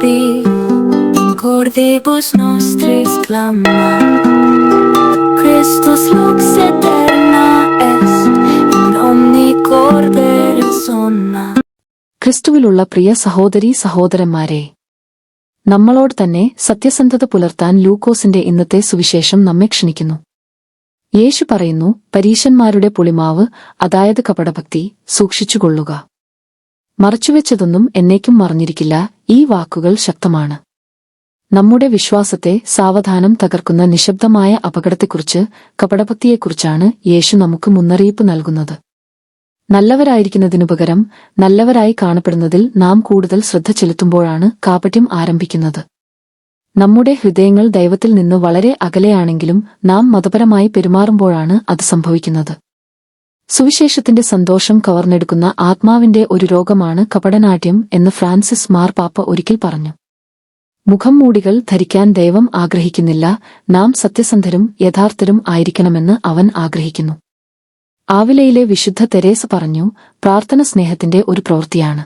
Rabbi, cordibus nostris clama. Christus lux eterna est, in omni corpore sonna. ക്രിസ്തുവിലുള്ള പ്രിയ സഹോദരീ സഹോദരന്മാരെ നമ്മളോട് തന്നെ സത്യസന്ധത പുലർത്താൻ ലൂക്കോസിന്റെ ഇന്നത്തെ സുവിശേഷം നമ്മെ ക്ഷണിക്കുന്നു യേശു പറയുന്നു പരീശന്മാരുടെ പുളിമാവ് അതായത് കപടഭക്തി സൂക്ഷിച്ചുകൊള്ളുക മറച്ചുവെച്ചതൊന്നും എന്നേക്കും മറഞ്ഞിരിക്കില്ല. ഈ വാക്കുകൾ ശക്തമാണ്. നമ്മുടെ വിശ്വാസത്തെ സാവധാനം തകർക്കുന്ന നിശബ്ദമായ അപകടത്തെക്കുറിച്ച് കപടഭക്തിയെക്കുറിച്ചാണ് യേശു നമുക്ക് മുന്നറിയിപ്പ് നൽകുന്നത്. നല്ലവരായിരിക്കുന്നതിനു പകരം നല്ലവരായി കാണപ്പെടുന്നതിൽ നാം കൂടുതൽ ശ്രദ്ധ ചെലുത്തുമ്പോഴാണ് കാപട്യം ആരംഭിക്കുന്നത്. നമ്മുടെ ഹൃദയങ്ങൾ ദൈവത്തിൽ നിന്ന് വളരെ അകലെയാണെങ്കിലും നാം മതപരമായി പെരുമാറുമ്പോഴാണ് അത് സംഭവിക്കുന്നത്. സുവിശേഷത്തിന്റെ സന്തോഷം കവർന്നെടുക്കുന്ന ആത്മാവിന്റെ ഒരു രോഗമാണ് കപടനാട്യം എന്ന് ഫ്രാൻസിസ് മാർപാപ്പ ഒരിക്കൽ പറഞ്ഞു. മുഖം മൂടികൾ ധരിക്കാൻ ദൈവം ആഗ്രഹിക്കുന്നില്ല നാം സത്യസന്ധരും യഥാർത്ഥരും ആയിരിക്കണമെന്ന് അവൻ ആഗ്രഹിക്കുന്നു. ആവിലയിലെ വിശുദ്ധ തെരേസ പറഞ്ഞു പ്രാർത്ഥന സ്നേഹത്തിന്റെ ഒരു പ്രവൃത്തിയാണ്.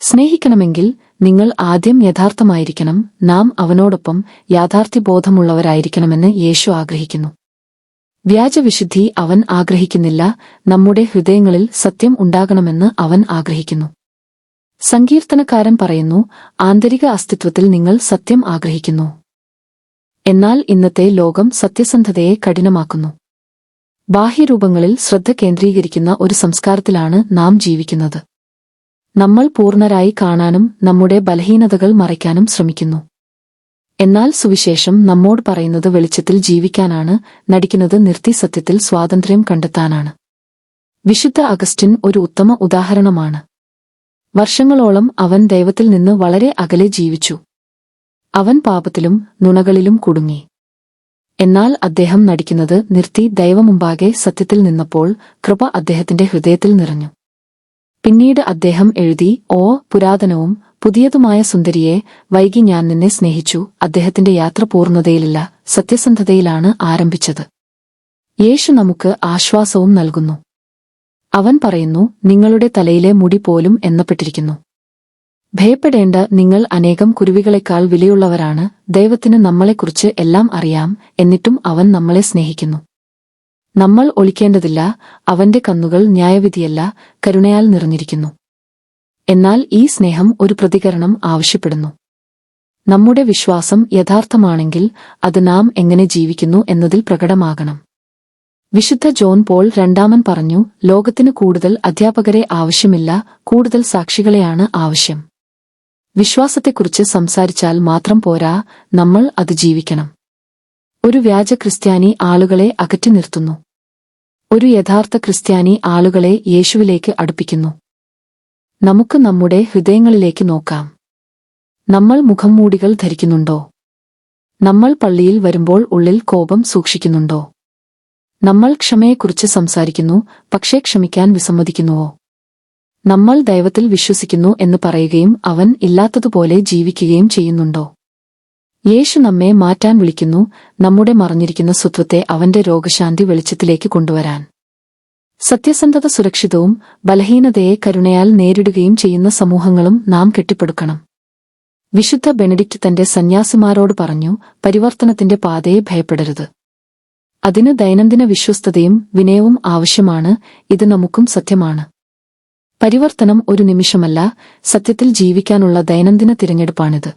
സ്നേഹിക്കണമെങ്കിൽ നിങ്ങൾ ആദ്യം യഥാർത്ഥമായിരിക്കണം നാം അവനോടൊപ്പം യാഥാർത്ഥ്യബോധമുള്ളവരായിരിക്കണമെന്ന് യേശു ആഗ്രഹിക്കുന്നു. വ്യാജവിശുദ്ധി അവൻ ആഗ്രഹിക്കുന്നില്ല. നമ്മുടെ ഹൃദയങ്ങളിൽ സത്യം ഉണ്ടാകണമെന്ന് അവൻ ആഗ്രഹിക്കുന്നു. സങ്കീർത്തനക്കാരൻ പറയുന്നു ആന്തരിക അസ്തിത്വത്തിൽ നിങ്ങൾ സത്യം ആഗ്രഹിക്കുന്നു. എന്നാൽ ഇന്നത്തെ ലോകം സത്യസന്ധതയെ കഠിനമാക്കുന്നു. ബാഹ്യരൂപങ്ങളിൽ ശ്രദ്ധ കേന്ദ്രീകരിക്കുന്ന ഒരു സംസ്കാരത്തിലാണ് നാം ജീവിക്കുന്നത്. നമ്മൾ പൂർണരായി കാണാനും നമ്മുടെ ബലഹീനതകൾ മറയ്ക്കാനും ശ്രമിക്കുന്നു. എന്നാൽ സുവിശേഷം നമ്മോട് പറയുന്നത് വെളിച്ചത്തിൽ ജീവിക്കാനാണ് നടിക്കുന്നത് നിർത്തി സത്യത്തിൽ സ്വാതന്ത്ര്യം കണ്ടെത്താനാണ്. വിശുദ്ധ അഗസ്റ്റിൻ ഒരു ഉത്തമ ഉദാഹരണമാണ്. വർഷങ്ങളോളം അവൻ ദൈവത്തിൽ നിന്ന് വളരെ അകലെ ജീവിച്ചു. അവൻ പാപത്തിലും നുണകളിലും കുടുങ്ങി. എന്നാൽ അദ്ദേഹം നടിക്കുന്നത് നിർത്തി ദൈവമുമ്പാകെ സത്യത്തിൽ നിന്നപ്പോൾ കൃപ അദ്ദേഹത്തിന്റെ ഹൃദയത്തിൽ നിറഞ്ഞു. പിന്നീട് അദ്ദേഹം എഴുതി ഓ പുരാതനവും പുതിയതുമായ സുന്ദരിയെ വൈകി ഞാൻ നിന്നെ സ്നേഹിച്ചു. അദ്ദേഹത്തിന്റെ യാത്ര പൂർണതയിലില്ല. സത്യസന്ധതയിലാണ് ആരംഭിച്ചത്. യേശു നമുക്ക് ആശ്വാസവും നൽകുന്നു. അവൻ പറയുന്നു നിങ്ങളുടെ തലയിലെ മുടി പോലും എണ്ണപ്പെട്ടിരിക്കുന്നു ഭയപ്പെടേണ്ട നിങ്ങൾ അനേകം കുരുവികളെക്കാൾ വിലയുള്ളവരാണ്. ദൈവത്തിന് നമ്മളെക്കുറിച്ച് എല്ലാം അറിയാം. എന്നിട്ടും അവൻ നമ്മളെ സ്നേഹിക്കുന്നു. നമ്മൾ ഒളിക്കേണ്ടതില്ല. അവന്റെ കന്നുകൾ ന്യായവിധിയല്ല. കരുണയാൽ നിറഞ്ഞിരിക്കുന്നു. എന്നാൽ ഈ സ്നേഹം ഒരു പ്രതികരണം ആവശ്യപ്പെടുന്നു. നമ്മുടെ വിശ്വാസം യഥാർത്ഥമാണെങ്കിൽ അത് നാം എങ്ങനെ ജീവിക്കുന്നു എന്നതിൽ പ്രകടമാകണം. വിശുദ്ധ ജോൺ പോൾ രണ്ടാമൻ പറഞ്ഞു ലോകത്തിന് കൂടുതൽ അധ്യാപകരെ ആവശ്യമില്ല കൂടുതൽ സാക്ഷികളെയാണ് ആവശ്യം. വിശ്വാസത്തെക്കുറിച്ച് സംസാരിച്ചാൽ മാത്രം പോരാ നമ്മൾ അത് ജീവിക്കണം. ഒരു വ്യാജ ക്രിസ്ത്യാനി ആളുകളെ അകറ്റി നിർത്തുന്നു. ഒരു യഥാർത്ഥ ക്രിസ്ത്യാനി ആളുകളെ യേശുവിലേക്ക് അടുപ്പിക്കുന്നു. നമുക്ക് നമ്മുടെ ഹൃദയങ്ങളിലേക്ക് നോക്കാം. നമ്മൾ മുഖംമൂടികൾ ധരിക്കുന്നുണ്ടോ? നമ്മൾ പള്ളിയിൽ വരുമ്പോൾ ഉള്ളിൽ കോപം സൂക്ഷിക്കുന്നുണ്ടോ? നമ്മൾ ക്ഷമയെക്കുറിച്ച് സംസാരിക്കുന്നു പക്ഷേ ക്ഷമിക്കാൻ വിസമ്മതിക്കുന്നുവോ? നമ്മൾ ദൈവത്തിൽ വിശ്വസിക്കുന്നു എന്ന് പറയുകയും അവൻ ഇല്ലാത്തതുപോലെ ജീവിക്കുകയും ചെയ്യുന്നുണ്ടോ? യേശു നമ്മെ മാറ്റാൻ വിളിക്കുന്നു നമ്മുടെ മറഞ്ഞിരിക്കുന്ന സ്വത്വത്തെ അവന്റെ രോഗശാന്തി വെളിച്ചത്തിലേക്ക് കൊണ്ടുവരാൻ. സത്യസന്ധത സുരക്ഷിതവും ബലഹീനതയെ കരുണയാൽ നേരിടുകയും ചെയ്യുന്ന സമൂഹങ്ങളും നാം കെട്ടിപ്പടുക്കണം. വിശുദ്ധ ബെനഡിക്റ്റ് തന്റെ സന്യാസിമാരോട് പറഞ്ഞു പരിവർത്തനത്തിന്റെ പാതയെ ഭയപ്പെടരുത്. അതിന് ദൈനംദിന വിശ്വസ്തതയും വിനയവും ആവശ്യമാണ് ഇത് നമുക്കും സത്യമാണ്. പരിവർത്തനം ഒരു നിമിഷമല്ല സത്യത്തിൽ ജീവിക്കാനുള്ള ദൈനംദിന തിരഞ്ഞെടുപ്പാണിത്.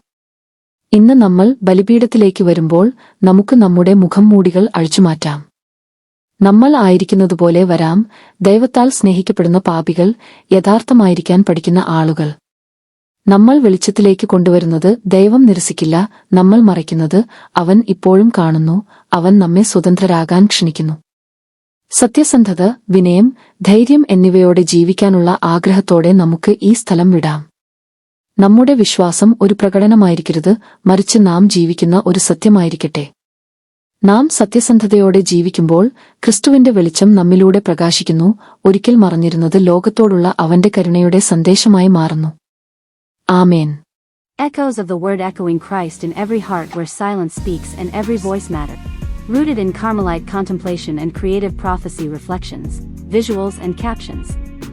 ഇന്ന് നമ്മൾ ബലിപീഠത്തിലേക്ക് വരുമ്പോൾ നമുക്ക് നമ്മുടെ മുഖം മൂടികൾ അഴിച്ചുമാറ്റാം. നമ്മൾ ആയിരിക്കുന്നതുപോലെ വരാം. ദൈവത്താൽ സ്നേഹിക്കപ്പെടുന്ന പാപികൾ യഥാർത്ഥമായിരിക്കാൻ പഠിക്കുന്ന ആളുകൾ. നമ്മൾ വെളിച്ചത്തിലേക്ക് കൊണ്ടുവരുന്നത് ദൈവം നിരസിക്കില്ല. നമ്മൾ മറയ്ക്കുന്നത് അവൻ ഇപ്പോഴും കാണുന്നു. അവൻ നമ്മെ സ്വതന്ത്രരാകാൻ ക്ഷണിക്കുന്നു. സത്യസന്ധത വിനയം ധൈര്യം എന്നിവയോടെ ജീവിക്കാനുള്ള ആഗ്രഹത്തോടെ നമുക്ക് ഈ സ്ഥലം വിടാം. നമ്മുടെ വിശ്വാസം ഒരു പ്രകടനമായിരിക്കരുത്. മറിച്ച് നാം ജീവിക്കുന്ന ഒരു സത്യമായിരിക്കട്ടെ. നാം സത്യസന്ധതയോടെ ജീവിക്കുമ്പോൾ ക്രിസ്തുവിന്റെ വെളിച്ചം നമ്മിലൂടെ പ്രകാശിക്കുന്നു ഒരിക്കൽ മറഞ്ഞിരുന്നത് ലോകത്തോടുള്ള അവന്റെ കരുണയുടെ സന്ദേശമായി മാറുന്നു ആമേൻ Echoes of the word echoing Christ in every heart where silence speaks and every voice matter. Rooted in Carmelite contemplation and creative prophecy reflections, visuals and captions.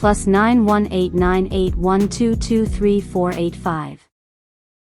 plus 918981223485.